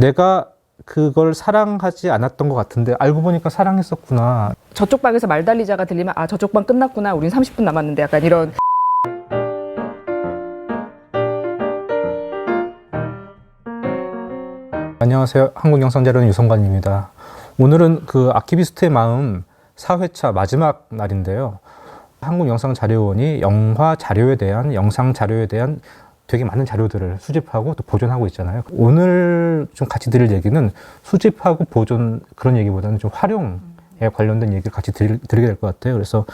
내가 그걸 사랑하지 않았던 것 같은데 알고 보니까 사랑했었구나. 저쪽 방에서 말 달리자가 들리면 아 저쪽 방 끝났구나 우린 30분 남았는데 약간 이런 안녕하세요. 한국영상자료는 유성관입니다. 오늘은 그 아키비스트의 마음 4회차 마지막 날인데요. 한국영상자료원이 영화 자료에 대한 영상 자료에 대한 되게 많은 자료들을 수집하고 또 보존하고 있잖아요. 오늘 좀 같이 드릴 얘기는 수집하고 보존 그런 얘기보다는 좀 활용 에 관련된 얘기를 같이 드리, 드리게 될 것 같아요. 그래서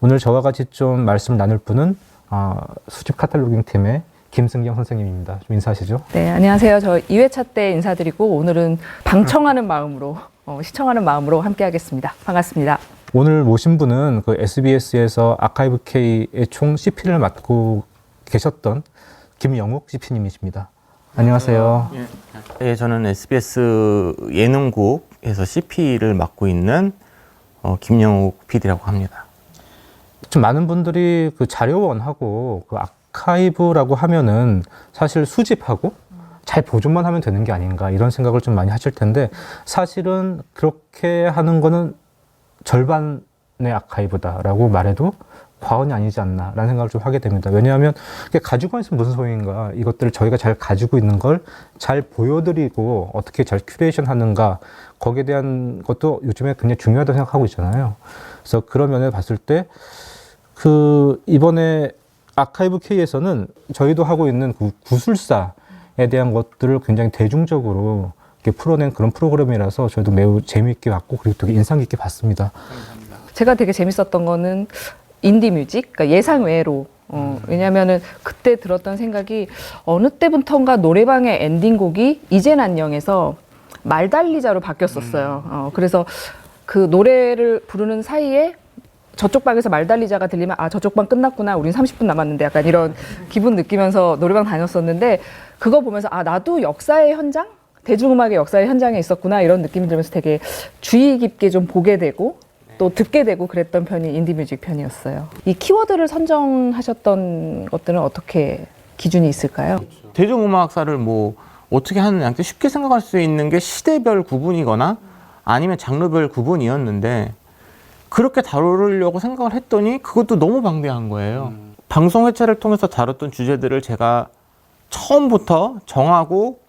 오늘 저와 같이 좀 말씀 나눌 분은 아, 수집 카탈로깅 팀의 김승경 선생님입니다. 좀 인사하시죠. 네 안녕하세요 저 2회차 때 인사드리고 오늘은 방청하는 마음으로 어, 시청하는 마음으로 함께 하겠습니다 반갑습니다 오늘 모신 분은 그 SBS에서 아카이브 K의 총 CP를 맡고 계셨던 김영욱 CP님이십니다. 안녕하세요. 예, 저는 SBS 예능국에서 CP를 맡고 있는 어, 김영욱 PD라고 합니다. 좀 많은 분들이 그 자료원하고 그 아카이브라고 하면은 사실 수집하고 잘 보존만 하면 되는 게 아닌가 이런 생각을 좀 많이 하실 텐데 사실은 그렇게 하는 거는 절반의 아카이브다라고 말해도 과언이 아니지 않나라는 생각을 좀 하게 됩니다. 왜냐하면 가지고 있으면 무슨 소용인가 이것들을 저희가 잘 가지고 있는 걸 잘 보여드리고 어떻게 잘 큐레이션 하는가 거기에 대한 것도 요즘에 굉장히 중요하다고 생각하고 있잖아요. 그래서 그런 면에 봤을 때 그 이번에 아카이브 K에서는 저희도 하고 있는 그 구술사에 대한 것들을 굉장히 대중적으로 이렇게 풀어낸 그런 프로그램이라서 저희도 매우 재미있게 봤고 그리고 되게 인상 깊게 봤습니다. 제가 되게 재밌었던 거는 인디 뮤직? 그러니까 예상 외로. 어, 왜냐면은 그때 들었던 생각이 어느 때부턴가 노래방의 엔딩곡이 이젠 안녕에서 말달리자로 바뀌었었어요. 어, 그래서 그 노래를 부르는 사이에 저쪽 방에서 말달리자가 들리면 아 저쪽 방 끝났구나. 우린 30분 남았는데 약간 이런 기분 느끼면서 노래방 다녔었는데 그거 보면서 아 나도 역사의 현장? 대중음악의 역사의 현장에 있었구나. 이런 느낌이 들면서 되게 주의 깊게 좀 보게 되고 또 듣게 되고 그랬던 편이 인디뮤직 편이었어요. 이 키워드를 선정하셨던 것들은 어떻게 기준이 있을까요? 대중음악사를 뭐 어떻게 하느냐 쉽게 생각할 수 있는 게 시대별 구분이거나 아니면 장르별 구분이었는데 그렇게 다루려고 생각을 했더니 그것도 너무 방대한 거예요. 방송 회차를 통해서 다뤘던 주제들을 제가 처음부터 정하고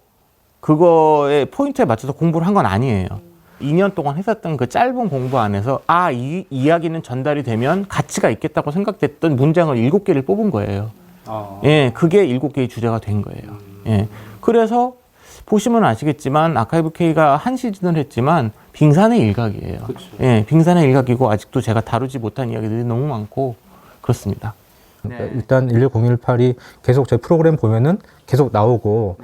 그거에 포인트에 맞춰서 공부를 한 건 아니에요. 2년 동안 했었던 그 짧은 공부 안에서 아, 이 이야기는 전달이 되면 가치가 있겠다고 생각됐던 문장을 일곱 개를 뽑은 거예요. 예, 그게 일곱 개의 주제가 된 거예요. 예. 그래서 보시면 아시겠지만 아카이브 K가 한 시즌을 했지만 빙산의 일각이에요. 예, 빙산의 일각이고 아직도 제가 다루지 못한 이야기들이 너무 많고 그렇습니다. 그러니까 일단 11018이 계속 저희 프로그램 보면은 계속 나오고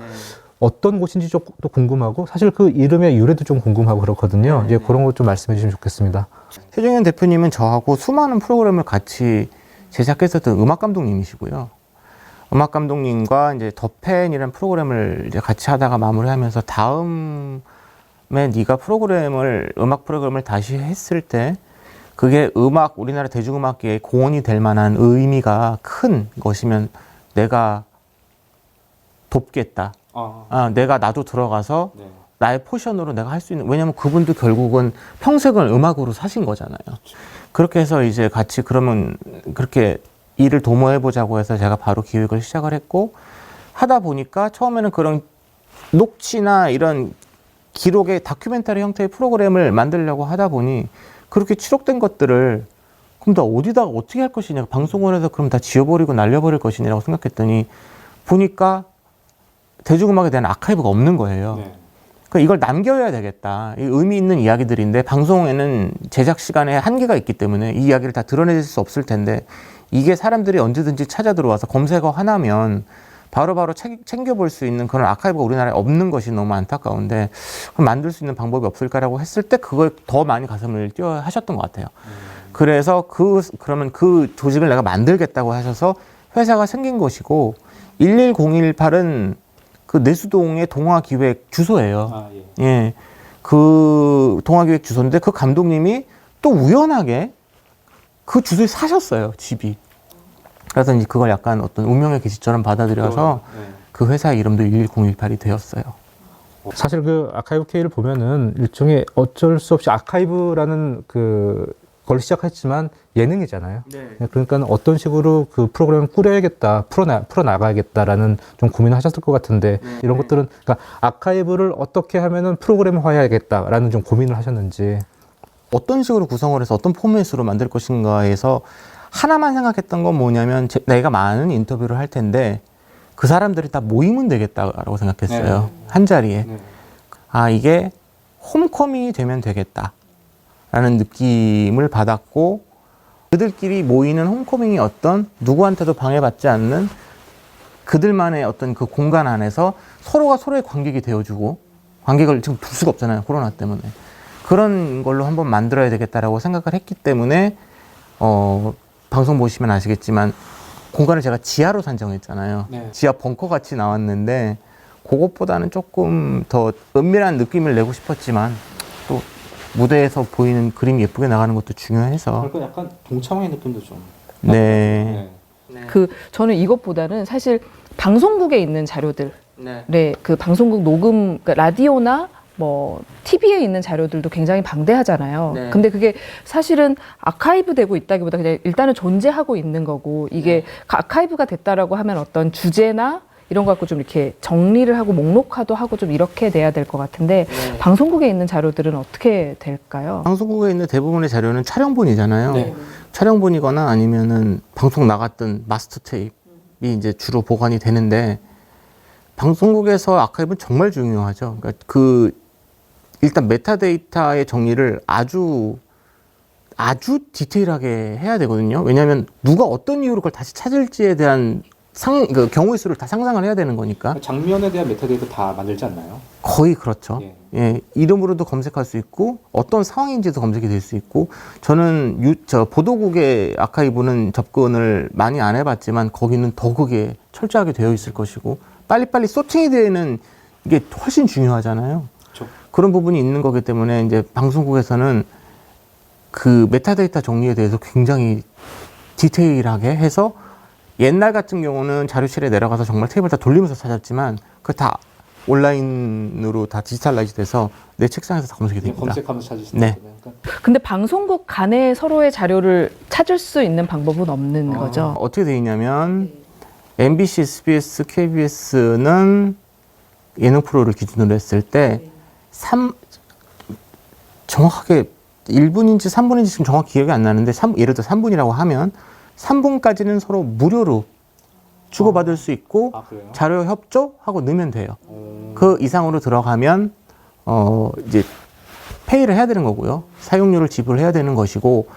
어떤 곳인지 좀또 궁금하고 사실 그 이름의 유래도 좀 궁금하고 그렇거든요. 이제 그런 것 좀 말씀해 주시면 좋겠습니다. 최종현 대표님은 저하고 수많은 프로그램을 같이 제작했었던 음악 감독님이시고요. 음악 감독님과 이제 더팬이라는 프로그램을 이제 같이 하다가 마무리하면서 다음에 네가 프로그램을 음악 프로그램을 다시 했을 때 그게 음악 우리나라 대중음악계에 공헌이 될 만한 의미가 큰 것이면 내가 돕겠다. 아, 내가 나도 들어가서 나의 포션으로 내가 할 수 있는 왜냐면 그분도 결국은 평생을 음악으로 사신 거잖아요. 그렇게 해서 이제 같이 그러면 그렇게 일을 도모해 보자고 해서 제가 바로 기획을 시작을 했고 하다 보니까 처음에는 그런 녹취나 이런 기록의 다큐멘터리 형태의 프로그램을 만들려고 하다 보니 그렇게 추록된 것들을 그럼 나 어디다가 어떻게 할 것이냐 방송을 해서 그럼 다 지워버리고 날려버릴 것이냐라고 생각했더니 보니까 대중음악에 대한 아카이브가 없는 거예요. 그러니까 이걸 남겨야 되겠다. 이 의미 있는 이야기들인데 방송에는 제작 시간에 한계가 있기 때문에 이 이야기를 다 드러낼 수 없을 텐데 이게 사람들이 언제든지 찾아 들어와서 검색어 하나면 바로바로 챙- 챙겨볼 수 있는 그런 아카이브가 우리나라에 없는 것이 너무 안타까운데 그럼 만들 수 있는 방법이 없을까라고 했을 때 그걸 더 많이 가슴을 뛰어 하셨던 것 같아요. 그래서 그 그러면 그 조직을 내가 만들겠다고 하셔서 회사가 생긴 것이고 11018은 그 내수동의 동화기획 주소예요. 예. 그 동화기획 주소인데 그 감독님이 또 우연하게 그 주소에 사셨어요, 집이. 그래서 이제 그걸 약간 어떤 운명의 계시처럼 받아들여서 그 회사 이름도 11018이 되었어요. 사실 그 아카이브 K를 보면은 일종의 어쩔 수 없이 아카이브라는 그 걸 시작했지만 예능이잖아요. 그러니까 어떤 식으로 그 프로그램을 꾸려야겠다, 풀어나, 풀어나가야겠다라는 좀 고민을 하셨을 것 같은데 이런 것들은 그러니까 아카이브를 어떻게 하면은 프로그램화 해야겠다라는 좀 고민을 하셨는지 어떤 식으로 구성을 해서 어떤 포맷으로 만들 것인가에서 하나만 생각했던 건 뭐냐면 제- 내가 많은 인터뷰를 할 텐데 그 사람들이 다 모이면 되겠다라고 생각했어요. 네. 한 자리에. 네. 아, 이게 홈커밍이 되면 되겠다. 라는 느낌을 받았고 그들끼리 모이는 홈커밍이 어떤 누구한테도 방해받지 않는 그들만의 어떤 그 공간 안에서 서로가 서로의 관객이 되어주고 관객을 지금 둘 수가 없잖아요. 코로나 때문에. 그런 걸로 한번 만들어야 되겠다라고 생각을 했기 때문에 어, 방송 보시면 아시겠지만 공간을 제가 지하로 산정했잖아요. 네. 지하 벙커 같이 나왔는데 그것보다는 조금 더 은밀한 느낌을 내고 싶었지만 또 무대에서 보이는 그림이 예쁘게 나가는 것도 중요해서 그러니까 약간 동창회 느낌도 좀. 네. 그 저는 이것보다는 사실 방송국에 있는 자료들 네. 네, 그 방송국 녹음 그러니까 라디오나 뭐 TV에 있는 자료들도 굉장히 방대하잖아요. 네. 근데 그게 사실은 아카이브 되고 있다기보다 그냥 일단은 존재하고 있는 거고 이게 아카이브가 됐다라고 하면 어떤 주제나 이런 거 갖고 좀 이렇게 정리를 하고 목록화도 하고 좀 이렇게 돼야 될 것 같은데 방송국에 있는 자료들은 어떻게 될까요? 방송국에 있는 대부분의 자료는 촬영본이잖아요. 네. 촬영본이거나 아니면은 방송 나갔던 마스터 테이프이 이제 주로 보관이 되는데 방송국에서 아카이브는 정말 중요하죠. 그러니까 그 일단 메타데이터의 정리를 아주 아주 디테일하게 해야 되거든요. 왜냐하면 누가 어떤 이유로 그걸 다시 찾을지에 대한 상, 그 경우의 수를 다 상상을 해야 되는 거니까 장면에 대한 메타데이터 다 만들지 않나요? 거의 그렇죠. 예. 예, 이름으로도 검색할 수 있고 어떤 상황인지도 검색이 될 수 있고 저는 유, 저 보도국의 아카이브는 접근을 많이 안 해봤지만 거기는 더 그게 철저하게 되어 있을 것이고 빨리빨리 소팅이 되는 이게 훨씬 중요하잖아요. 그렇죠. 그런 부분이 있는 거기 때문에 이제 방송국에서는 그 메타데이터 정리에 대해서 굉장히 디테일하게 해서 옛날 같은 경우는 자료실에 내려가서 정말 테이블 다 돌리면서 찾았지만 그 다 온라인으로 다 디지털라이즈 돼서 내 책상에서 다 검색이 됩니다. 검색하면서 찾을 수 네. 있거든요. 그러니까 근데 방송국 간에 서로의 자료를 찾을 수 있는 방법은 없는 아. 거죠. 어떻게 돼 있냐면 MBC, SBS, KBS는 예능 프로를 기준으로 했을 때 삼 정확하게 1분인지 3분인지 지금 정확히 기억이 안 나는데 삼- 예를 들어 3분이라고 하면 3분까지는 서로 무료로 주고받을 수 있고 아? 자료 협조하고 넣으면 돼요. 오. 그 이상으로 들어가면 어 이제 페이를 해야 되는 거고요. 사용료를 지불해야 되는 것이고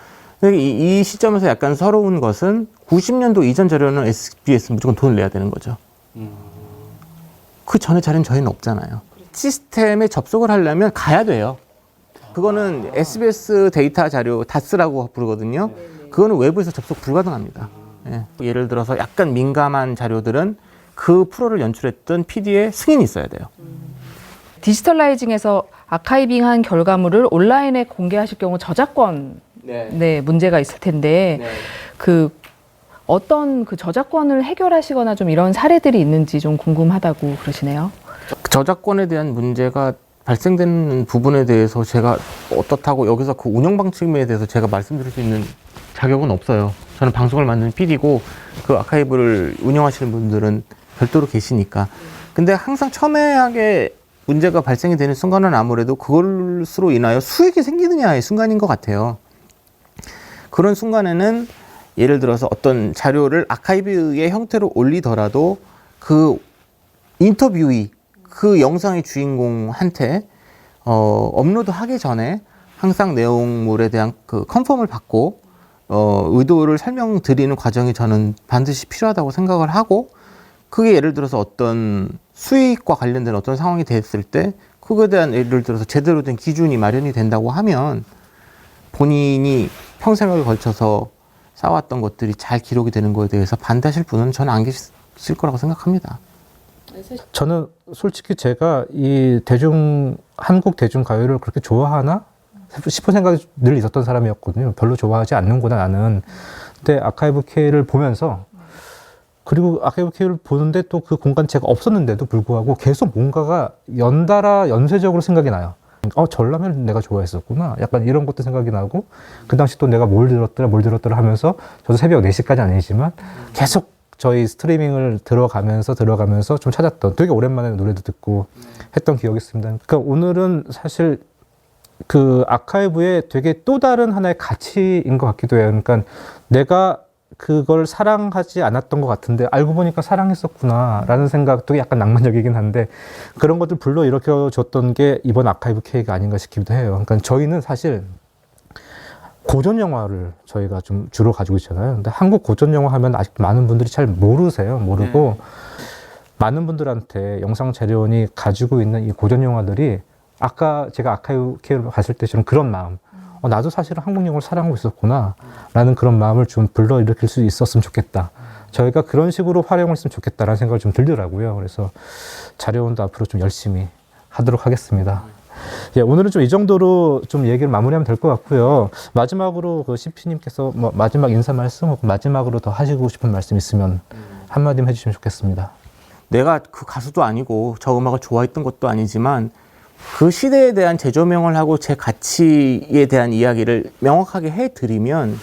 이, 이 시점에서 약간 서러운 것은 90년도 이전 자료는 SBS 는 무조건 돈을 내야 되는 거죠. 음. 그 전에 자료는 저희는 없잖아요. 시스템에 접속을 하려면 가야 돼요. 그거는 SBS 데이터 자료 다스라고 부르거든요. 그거는 외부에서 접속 불가능합니다. 예. 예를 들어서 약간 민감한 자료들은 그 프로를 연출했던 PD의 승인이 있어야 돼요. 디지털라이징에서 아카이빙한 결과물을 온라인에 공개하실 경우 저작권 네, 문제가 있을 텐데 그 어떤 그 저작권을 해결하시거나 좀 이런 사례들이 있는지 좀 궁금하다고 그러시네요. 저작권에 대한 문제가 발생되는 부분에 대해서 제가 어떻다고 여기서 그 운영 방침에 대해서 제가 말씀드릴 수 있는 자격은 없어요. 저는 방송을 만드는 PD고 그 아카이브를 운영하시는 분들은 별도로 계시니까. 근데 항상 첨예하게 문제가 발생이 되는 순간은 아무래도 그것으로 인하여 수익이 생기느냐의 순간인 것 같아요. 그런 순간에는 예를 들어서 어떤 자료를 아카이브의 형태로 올리더라도 그 인터뷰이 그 영상의 주인공한테 어, 업로드 하기 전에 항상 내용물에 대한 그 컨펌을 받고 어, 의도를 설명드리는 과정이 저는 반드시 필요하다고 생각을 하고 그게 예를 들어서 어떤 수익과 관련된 어떤 상황이 됐을 때 그거에 대한 예를 들어서 제대로 된 기준이 마련이 된다고 하면 본인이 평생을 걸쳐서 쌓아왔던 것들이 잘 기록이 되는 거에 대해서 반대하실 분은 저는 안 계실 거라고 생각합니다. 저는 솔직히 제가 이 대중 한국 대중 가요를 그렇게 좋아하나 싶은 생각이 늘 있었던 사람이었거든요. 별로 좋아하지 않는구나 나는. 근데 아카이브 K를 보면서 그리고 아카이브 K를 보는데 또 그 공간 제가 없었는데도 불구하고 계속 뭔가가 연달아 연쇄적으로 생각이 나요. 어, 전라면 내가 좋아했었구나. 약간 이런 것도 생각이 나고, 그 당시 또 내가 뭘 들었더라, 뭘 들었더라 하면서, 저도 새벽 4시까지 아니지만, 계속 저희 스트리밍을 들어가면서 들어가면서 좀 찾았던, 되게 오랜만에 노래도 듣고 했던 기억이 있습니다. 그러니까 오늘은 사실 그 아카이브의 되게 또 다른 하나의 가치인 것 같기도 해요. 그러니까 내가 그걸 사랑하지 않았던 것 같은데 알고 보니까 사랑했었구나라는 생각도 약간 낭만적이긴 한데 그런 것들 불러 일으켜 줬던 게 이번 아카이브 K가 아닌가 싶기도 해요. 그러니까 저희는 사실 고전 영화를 저희가 좀 주로 가지고 있잖아요. 근데 한국 고전 영화 하면 아직 많은 분들이 잘 모르세요. 모르고 많은 분들한테 영상 자료원이 가지고 있는 이 고전 영화들이 아까 제가 아카이브 K를 봤을 때처럼 그런 마음. 어, 나도 사실은 한국 영화를 사랑하고 있었구나. 라는 그런 마음을 좀 불러 일으킬 수 있었으면 좋겠다. 저희가 그런 식으로 활용을 했으면 좋겠다라는 생각이 좀 들더라고요. 그래서 자료원도 앞으로 좀 열심히 하도록 하겠습니다. 예, 오늘은 좀 이 정도로 좀 얘기를 마무리하면 될 것 같고요. 마지막으로 그 CP님께서 뭐 마지막 인사 말씀 혹은 마지막으로 더 하시고 싶은 말씀 있으면 한마디만 해주시면 좋겠습니다. 내가 그 가수도 아니고 저 음악을 좋아했던 것도 아니지만 그 시대에 대한 재조명을 하고 제 가치에 대한 이야기를 명확하게 해드리면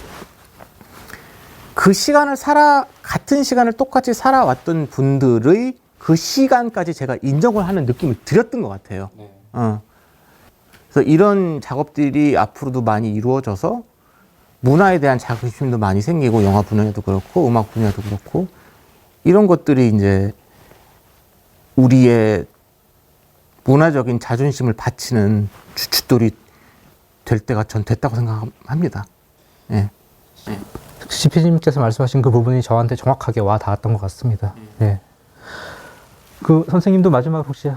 그 시간을 살아 같은 시간을 똑같이 살아왔던 분들의 그 시간까지 제가 인정을 하는 느낌을 드렸던 것 같아요. 네. 어. 그래서 이런 작업들이 앞으로도 많이 이루어져서 문화에 대한 자긍심도 많이 생기고 영화 분야에도 그렇고 음악 분야도 그렇고 이런 것들이 이제 우리의 문화적인 자존심을 바치는 주춧돌이 될 때가 전 됐다고 생각합니다. 예. CP님께서 말씀하신 그 부분이 저한테 정확하게 와 닿았던 것 같습니다. 예. 그 선생님도 마지막 혹시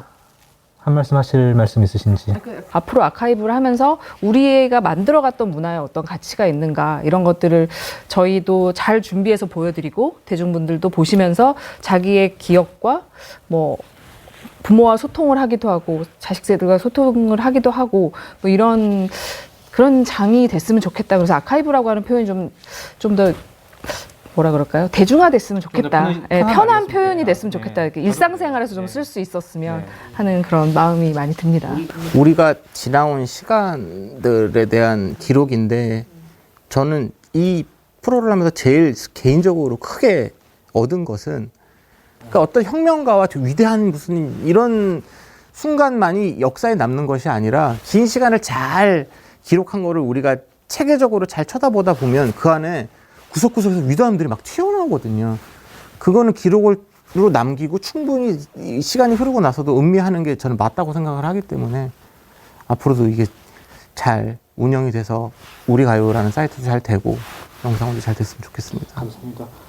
한 말씀 하실 말씀 있으신지? 앞으로 아카이브를 하면서 우리가 만들어갔던 문화에 어떤 가치가 있는가 이런 것들을 저희도 잘 준비해서 보여드리고 대중분들도 보시면서 자기의 기억과 뭐 부모와 소통을 하기도 하고 자식 세대가 소통을 하기도 하고 뭐 이런 그런 장이 됐으면 좋겠다. 그래서 아카이브라고 하는 표현이 좀 좀 더 뭐라 그럴까요? 대중화됐으면 좋겠다. 편한- 예, 편한 편한 표현이. 됐으면 좋겠다. 네. 이렇게 일상생활에서 좀 네. 쓸수 있었으면 네. 하는 그런 마음이 많이 듭니다. 우리가 지나온 시간들에 대한 기록인데 저는 이 프로를 하면서 제일 개인적으로 크게 얻은 것은 그러니까 어떤 혁명가와 저 위대한 무슨 이런 순간만이 역사에 남는 것이 아니라 긴 시간을 잘 기록한 거를 우리가 체계적으로 잘 쳐다보다 보면 그 안에 구석구석에서 위대함들이 막 튀어나오거든요. 그거는 기록으로 남기고 충분히 이 시간이 흐르고 나서도 음미하는 게 저는 맞다고 생각을 하기 때문에 앞으로도 이게 잘 운영이 돼서 우리 가요라는 사이트도 잘 되고 영상도 잘 됐으면 좋겠습니다. 감사합니다.